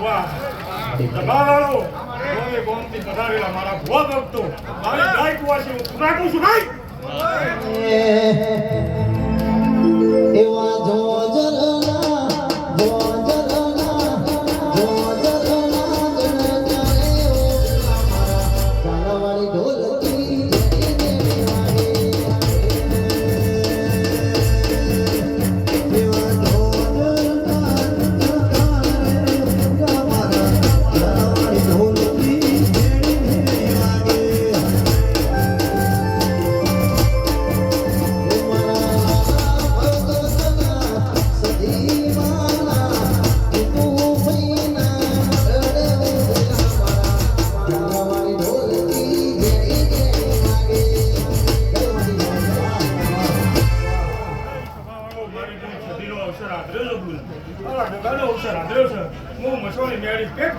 ભુવા દબાવાળો ગોમે ગોમથી પધારેલા મારા ભુવા ભક્તો મારી ગાય કુવાસી હું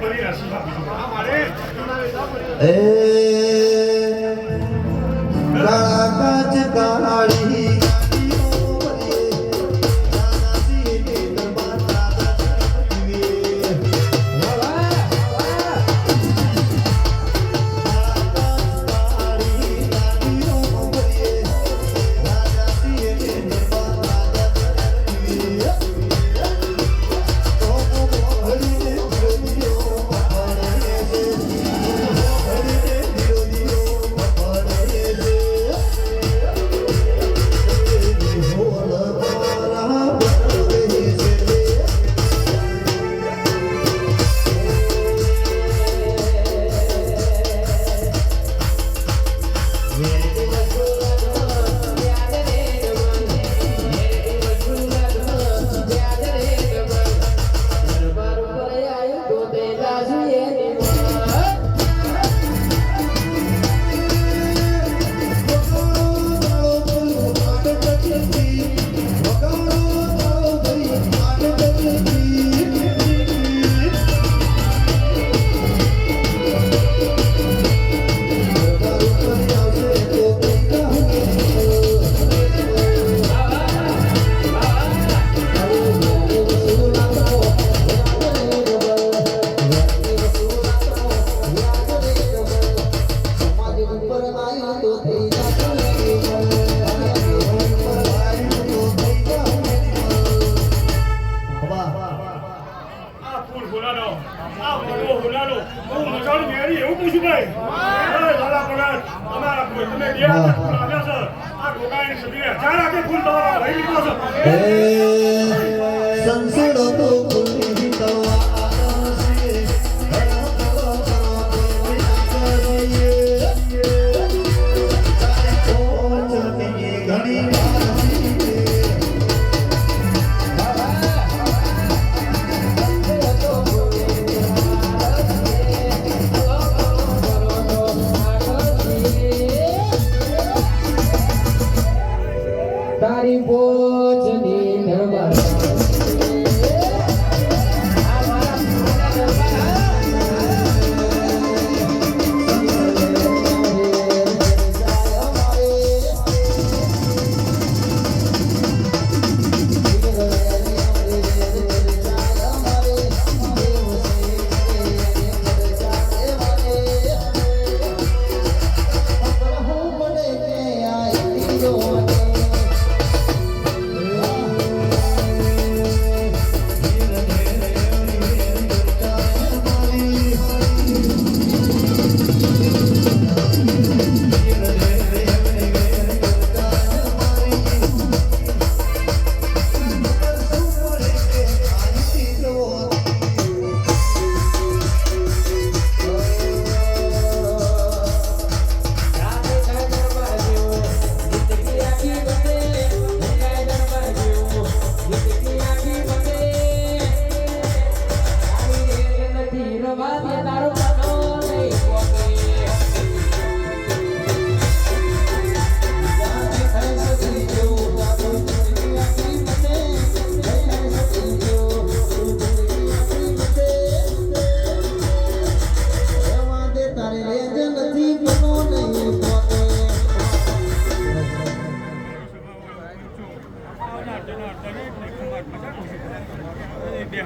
આ મારે કાચ કાળી ફૂલ ફૂલાનો. આ ફૂલો ફૂલાનો. હું મસોની મેળી એવું પૂછું ભાઈ. લાલા પરાગ અમારા કોઈ તમે બે હાથે ફૂલ આવ્યા છે આ ગોગાની સદીને હજાર હાથે ફૂલ તમારા ભાઈ લીધો છે. તારી પોચની દરબાર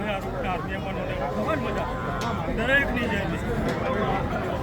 રૂપનાર મહેમાનોને ખૂબ જ મજા દરેકની જય